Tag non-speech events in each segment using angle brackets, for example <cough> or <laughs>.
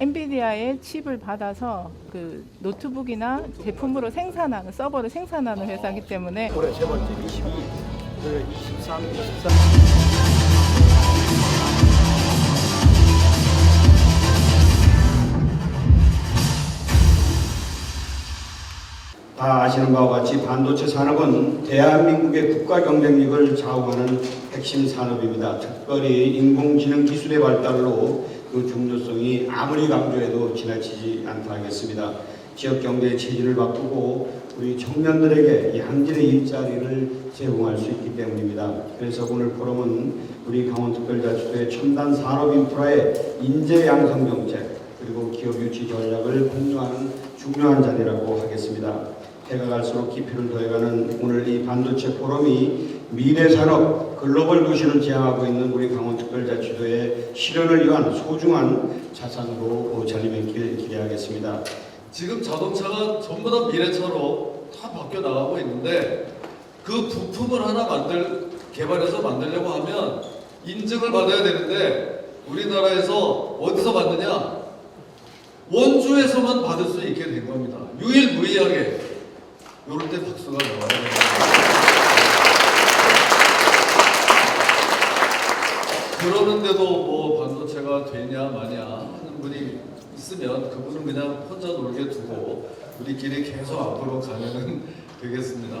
엔비디아의 칩을 받아서 그 노트북이나 제품으로 생산하는 서버를 생산하는 회사이기 때문에 올해 세 번째 22, 그 23, 23. 다 아시는 바와 같이 반도체 산업은 대한민국의 국가 경쟁력을 좌우하는 핵심 산업입니다. 특별히 인공지능 기술의 발달로 그 중요성이 아무리 강조해도 지나치지 않다 하겠습니다. 지역 경제의 체질을 바꾸고 우리 청년들에게 양질의 일자리를 제공할 수 있기 때문입니다. 그래서 오늘 포럼은 우리 강원특별자치도의 첨단 산업 인프라의 인재 양성 정책 그리고 기업 유치 전략을 공유하는 중요한 자리라고 하겠습니다. 해가 갈수록 깊이를 더해가는 오늘 이 반도체 포럼이 미래 산업 글로벌 도시를 지향하고 있는 우리 강원특별자치도의 실현을 위한 소중한 자산으로 자리맺길 기대하겠습니다. 지금 자동차가 전부 다 미래차로 다 바뀌어 나가고 있는데 그 부품을 하나 만들 개발해서 만들려고 하면 인증을 받아야 되는데 우리나라에서 어디서 받느냐? 원주에서만 받을 수 있게 된 겁니다. 유일무이하게 요럴 때 박수가 나와요. 그러는데도 뭐 반도체가 되냐 마냐 하는 분이 있으면 그분은 그냥 혼자 놀게 두고 우리끼리 계속 앞으로 가면은 <laughs> 되겠습니다.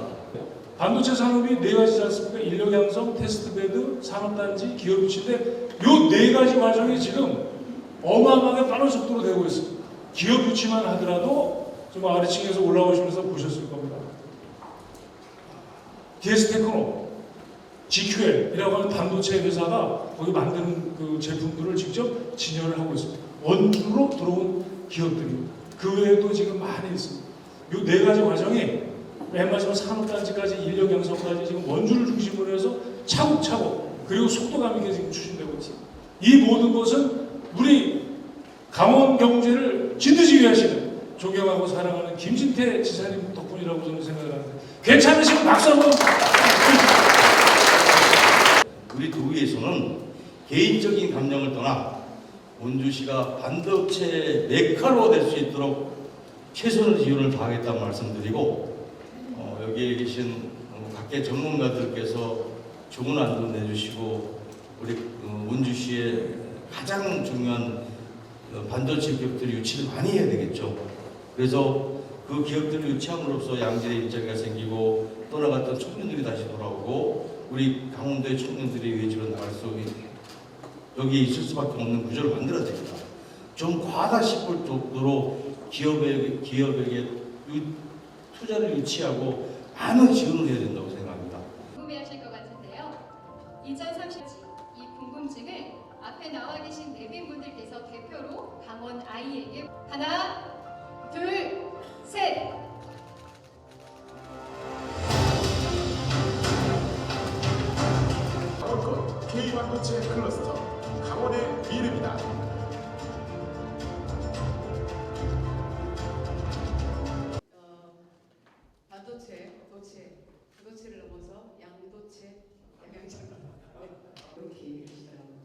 반도체 산업이 네 가지지 않습니까? 인력 양성, 테스트베드, 산업단지, 기업 유치인데 요 네 가지 과정이 지금 어마어마하게 빠른 속도로 되고 있습니다. 기업 유치만 하더라도 좀 아래층에서 올라오시면서 보셨을 겁니다. DS테크노, GQL이라고 하는 반도체 회사가 거기 만드는 그 제품들을 직접 진열을 하고 있습니다. 원주로 들어온 기업들입니다. 그 외에도 지금 많이 있습니다. 요네 가지 과정이 맨 마지막 산업단지까지 인력 양성까지 지금 원주를 중심으로 해서 차곡차곡 그리고 속도감 있게 지금 추진되고 있습니다. 이 모든 것은 우리 강원 경제를 진두지휘 하시는 존경하고 사랑하는 김진태 지사님 덕분이라고 저는 생각을 합니다. 괜찮으시면 박수 한번 우리 도의에서는 개인적인 감정을 떠나 원주시가 반도체 메카로 될 수 있도록 최선의 지원을 다하겠다는 말씀드리고 어, 여기에 계신 어, 각계 전문가들께서 좋은 안도 내주시고 우리 어, 원주시의 가장 중요한 어, 반도체 기업들이 유치를 많이 해야 되겠죠. 그래서 그 기업들을 유치함으로써 양질의 일자리가 생기고 떠나갔던 청년들이 다시 돌아오고 우리 강원도의 청년들이 외지로 나갈 수 있- 여기 있을 수밖에 없는 구조를 만들어야 됩니다. 좀 과하다 싶을 정도로 기업에, 기업에게 유- 투자를 유치하고 많은 지원을 해야 된다고 생각합니다. 궁금해하실 것 같은데요. 2030, 이 궁금증을 앞에 나와 계신 내빈 분들께서 대표로 강원 아이에게 하나, 둘, 셋. 강원권 K반도체 클러스터 강원의 미래입니다. 어, 반도체, 도체, 부도체를 넘어서 양도체, 양양체입니다. 이렇게 얘기하시더라고요.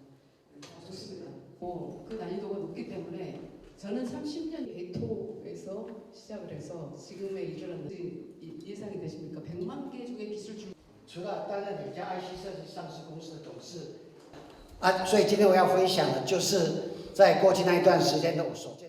아, 좋습니다. 어, 그 난이도가 높기 때문에 저는 30년 베토에서 시작을 해서 지금의 이르는 이- 예상이 되십니까? 100만 개 중에 기술 중 除了担任一家 IC 设计上市公司的董事啊，所以今天我要分享的就是在过去那一段时间的我所见。